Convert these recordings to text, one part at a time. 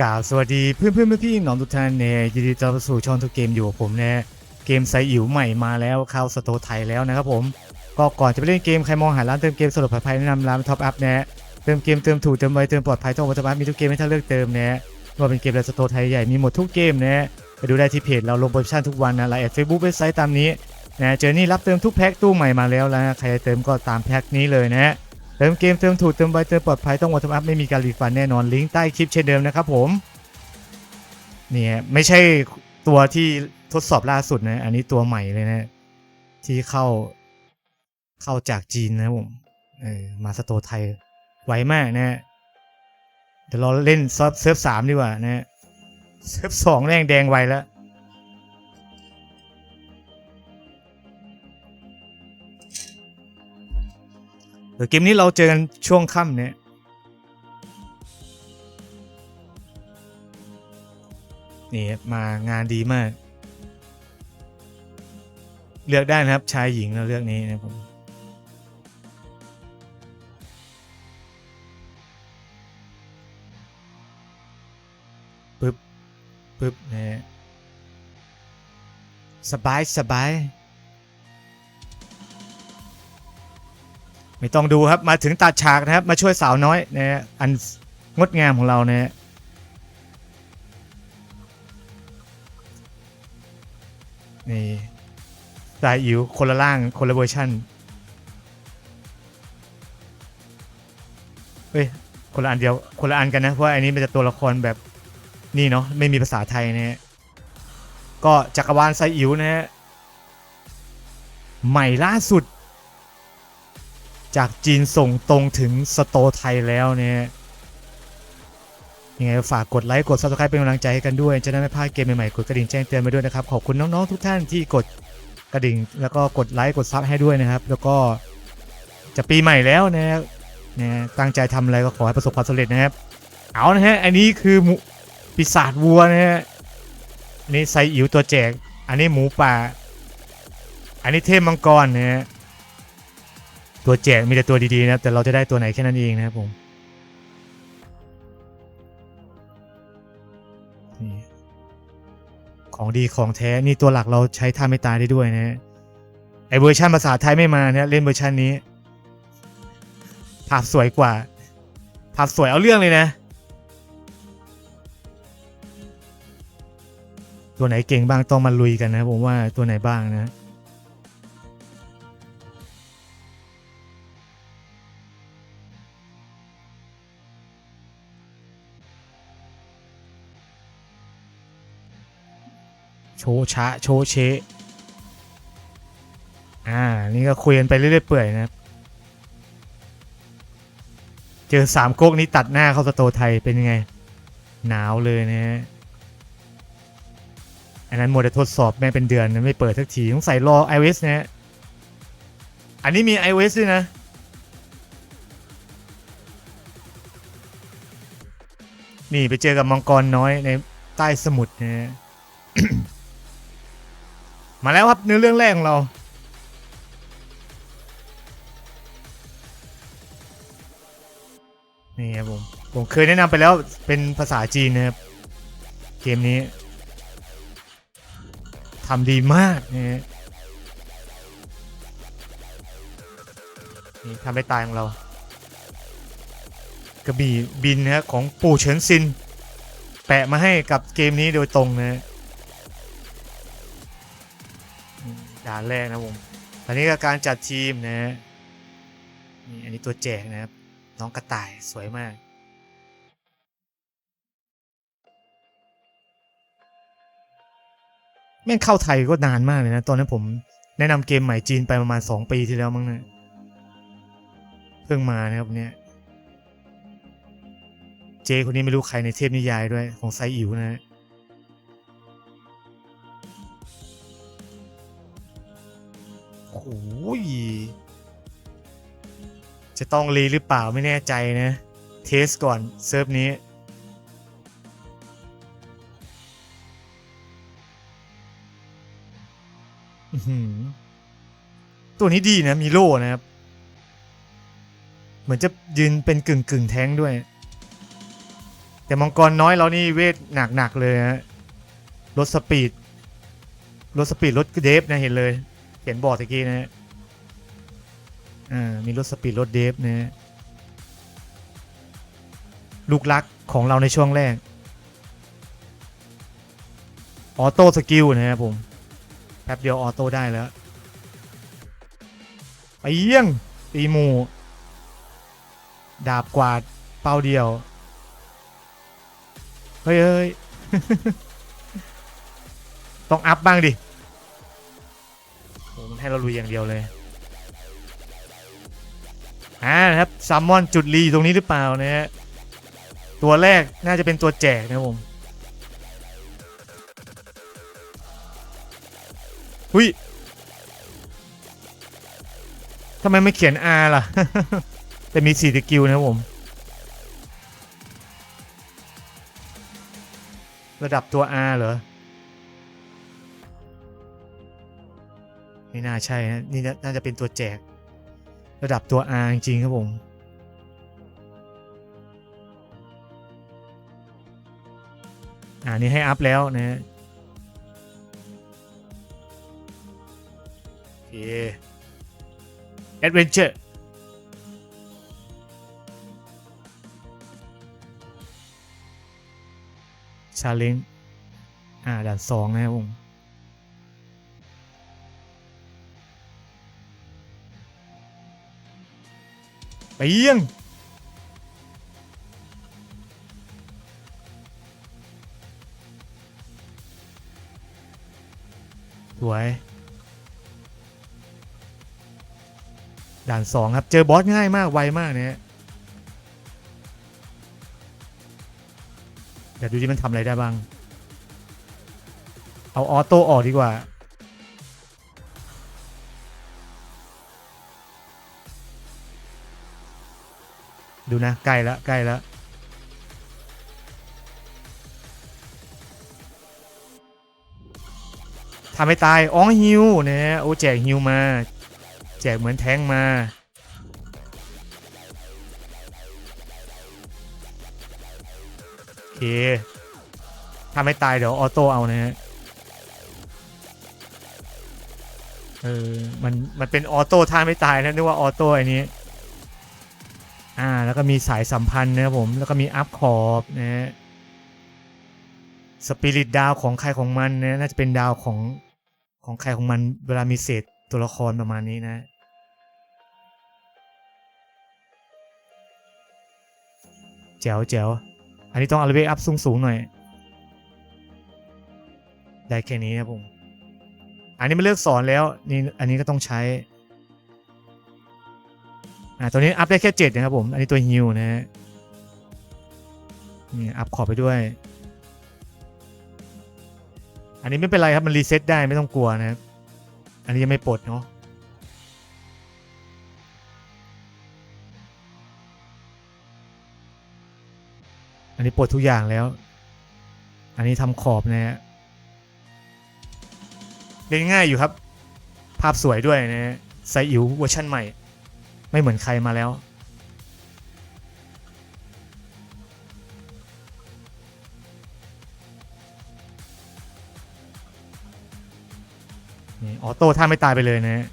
กล่าวสวัสดีเพื่อนเพื่อนพี่ๆน้องทุกท่านเนี่ยยินดีต้อนรับสู่ช่องทุกเกมอยู่กับผมนะเกมไซอิ๋วใหม่มาแล้วเข้าสโตไทยแล้วนะครับผม ก็ก่อนจะไปเล่นเกมใครมองหาร้านเติมเกมสะดวกปลอดภัยแนะนำร้านท็อปอัพเนะเติมเกมเติมถูกเติมไวเติมปลอดภัยต้องวัตถุมีทุกเกมให้ท่านเลือกเติมเนะว่าเป็นเกมในสโตไทยใหญ่มีหมดทุกเกมนะไปดูได้ที่เพจเราลงโปรโมชั่นทุกวันนะไลน์แอดเฟซบุ๊กเว็บไซต์ตามนี้นะเจอนี่รับเติมทุกแพ็คตู้ใหม่มาแล้วนะใครจะเติมก็ตามแพ็คนี้เลยนะ เติมเกมเติมถูกเติมไวเติมปลอดภัยต้องวัตถุอัพไม่มีการรีฟันแน่นอนลิงก์ใต้คลิปเช่นเดิมนะครับผมเนี่ยไม่ใช่ตัวที่ทดสอบล่าสุดนะ อันนี้ตัวใหม่เลยนะ ที่เข้าเข้าจากจีนนะผมเออมาสโตไทยไวมากนะเดี๋ยวเราเล่นเซิฟเซิร์ฟสามดีกว่านะเซิร์ฟสองแรงแดงไวแล้ว เดี๋ยวเกมนี้เราเจอกันช่วงค่ำเนี่ยนี่มางานดีมาก เลือกได้นะครับชายหญิงเราเลือกนี้นะครับผมปึ๊บปึ๊บนะสบายสบาย ไม่ต้องดูครับมาถึงตัดฉากนะครับ มาช่วยสาวน้อยนะฮะอันงดงามของเรานะฮะนี่สายอิ๋วคนละล่างคนละเวอร์ชันเฮ้ยคนละอันเดียวคนละอันกันนะ เพราะว่าอันนี้มันจะตัวละครแบบนี่เนาะไม่มีภาษาไทยนะฮะก็จักรวาลไซอิ๋วนะฮะใหม่ล่าสุด จากจีนส่งตรงถึงสโตไทยแล้วเนี่ยยังไงฝากกดไลค์กด subscribe เป็นกำลังใจให้กันด้วย จะได้ไม่พลาดเกมใหม่ๆ กดกระดิ่งแจ้งเตือนไปด้วยนะครับ ขอบคุณน้องๆทุกท่านที่กดกระดิ่ง แล้วก็กดไลค์กดซับให้ด้วยนะครับ แล้วก็จะปีใหม่แล้วนะครับนะตั้งใจทำอะไรก็ขอให้ประสบความสำเร็จนะครับ เอานะฮะ อันนี้คือหมูปีศาจวัวนะฮะอันนี้ไซอิ๋วตัวแจก อันนี้หมูป่า อันนี้เทพมังกรนะฮะ ตัวแจกมีแต่ตัวดีๆนะครับ แต่เราจะได้ตัวไหนแค่นั้นเองนะครับผมของดีของแท้ นี่ตัวหลักเราใช้ท่าไม่ตายได้ด้วยนะฮะไอเวอร์ชันภาษาไทยไม่มานะเล่นเวอร์ชันนี้ ภาพสวยกว่า ภาพสวยเอาเรื่องเลยนะ ตัวไหนเก่งบ้างต้องมาลุยกันนะ ผมว่าตัวไหนบ้างนะ โชว์ชะโชว์เชะอ่า นี่ก็คุยกันไปเรื่อยๆเปื่อยนะครับ เจอสามก๊กนี้ตัดหน้าเข้าสโตไทยเป็นยังไง หนาวเลยนะฮะอันนั้นโมเดลทดสอบแม่เป็นเดือนไม่เปิดสักทีต้องใส่รอ iOS นะฮะ อันนี้มี iOS ด้วยนะนี่ไปเจอกับมังกรน้อยในใต้สมุทรนะฮะ มาแล้วครับเนื้อเรื่องแรกของเรา นี่ครับผม ผมเคยแนะนำไปแล้วเป็นภาษาจีนนะครับ เกมนี้ทำดีมากนะฮะนี่ทำให้ตายของเรา กระบี่บินนะฮะของปู่เฉินซิน แปะมาให้กับเกมนี้โดยตรงนะ ด่านแรกนะผมตอนนี้ก็การจัดทีมนะฮะนี่อันนี้ตัวแจกนะครับ น้องกระต่ายสวยมากแม่งเข้าไทยก็นานมากเลยนะ ตอนนั้นผมแนะนำเกมใหม่จีนไปประมาณ 2 ปีที่แล้วมั้งเนี่ยเพิ่งมานะครับเนี่ยเจคนนี้ไม่รู้ใครในเทพนิยายด้วยของไซอิ๋วนะฮะ จะต้องรีหรือเปล่าไม่แน่ใจนะ เทสก่อนเซิร์ฟนี้ ตัวนี้ดีนะ มีโล่นะครับ เหมือนจะยืนเป็นกึ่งกึ่งแท้งด้วย แต่มังกรน้อยเรานี่เวทหนักๆเลยฮะลดสปีดลดสปีดลดเดฟนะเห็นเลย เห็นบอร์ดตะกี้นะฮะ อ่ามีลดสปีดลดเดฟนะฮะลูกรักของเราในช่วงแรก ออโต้สกิลนะครับผม แป๊บเดียวออโต้ได้แล้วไปเยี่ยง ตีหมู ดาบกวาด เป้าเดียว เฮ้ยเฮ้ยต้องอัพบ้างดิโอ้มันให้เราลุยอย่างเดียวเลย อ่านะครับซัมมอนจุดรีอยู่ตรงนี้หรือเปล่านะฮะตัวแรกน่าจะเป็นตัวแจกนะผมหุยทำไมไม่เขียน R ล่ะ แต่มี4สกิลนะผม ระดับตัว R เหรอ ไม่น่าใช่นะนี่น่าจะเป็นตัวแจก ระดับตัว R จริงๆครับผมอ่านี่ให้อัพแล้วนะฮะโอเคแอดเวนเจอร์ชาเลนจ์อ่าด่านสองนะครับผม ไปเยี่ยงสวย ด่านสองครับ เจอบอสง่ายมาก ไวมากเนี่ยเดี๋ยวดูที่มันทำอะไรได้บ้าง เอาออโต้ออกดีกว่า ดูนะใกล้แล้วใกล้แล้วทำให้ตายอ๋องฮิวนะฮะโอ้แจกฮิวมา แจกเหมือนแท้งมา โอเคทำให้ตายเดี๋ยวออโต้เอานะฮะเออมันมันเป็นออโต้ท่าไม่ตายนะนึกว่าออโต้อันนี้ อ่าแล้วก็มีสายสัมพันธ์นะครับผม แล้วก็มีอัพขอร์บนะฮะสปิริตดาวของใครของมันนะน่าจะเป็นดาวของของใครของมันเวลามีเศษตัวละครประมาณนี้นะแจ๋วแจ๋วอันนี้ต้องเอาเลเวลอัพสูงสูงหน่อย ได้แค่นี้นะผม อันนี้ไม่เลือกสอนแล้วนี่อันนี้ก็ต้องใช้ อ่าตัวนี้อัพได้แค่เจ็ดนะครับผม อันนี้ตัวฮิวนะฮะนี่อัพขอไปด้วย อันนี้ไม่เป็นไรครับมันรีเซ็ตได้ไม่ต้องกลัวนะครับ อันนี้ยังไม่ปลดเนาะอันนี้ปลดทุกอย่างแล้ว อันนี้ทำขอบนะฮะเล่นง่ายอยู่ครับ ภาพสวยด้วยนะฮะไซอิ๋วเวอร์ชั่นใหม่ ไม่เหมือนใครมาแล้ว นี่ออโต้ถ้าไม่ตายไปเลยนะฮะ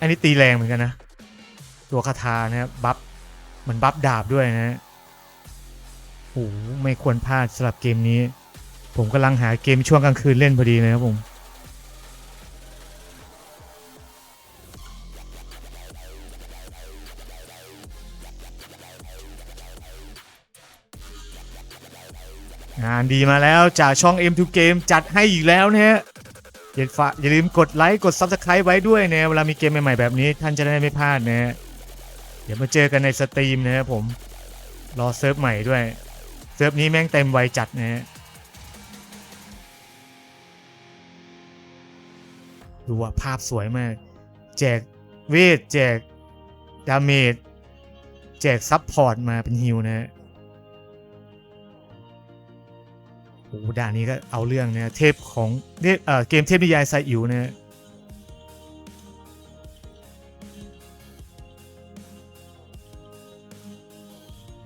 อันนี้ตีแรงเหมือนกันนะ ตัวคาถานะครับบัฟเหมือนบัฟดาบด้วยนะฮะโอ้ไม่ควรพลาดสำหรับเกมนี้ ผมกำลังหาเกมช่วงกลางคืนเล่นพอดีเลยครับผม งานดีมาแล้วจากช่อง M2 Game จัดให้อีกแล้วนะฮะอย่าฝากอย่าลืมกดไลค์กด Subscribe ไว้ด้วยนะเวลามีเกมใหม่ๆแบบนี้ท่านจะได้ไม่พลาดนะฮะเดี๋ยวมาเจอกันในสตรีมนะครับผมรอเซิร์ฟใหม่ด้วย เซิร์ฟนี้แม่งเต็มไวจัดนะฮะดูว่าภาพสวยมาก แจกเวท แจกดาเมจแจกซับพอร์ตมาเป็นฮิวนะฮะ โอ้ด่านนี้ก็เอาเรื่องเนี่ยเทพของเกมเทพนิยายไซอิ๋วเนี่ย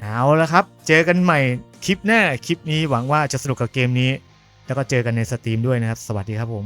เอาแล้วครับ เจอกันใหม่คลิปหน้า คลิปนี้หวังว่าจะสนุกกับเกมนี้ แล้วก็เจอกันในสตรีมด้วยนะครับ สวัสดีครับผม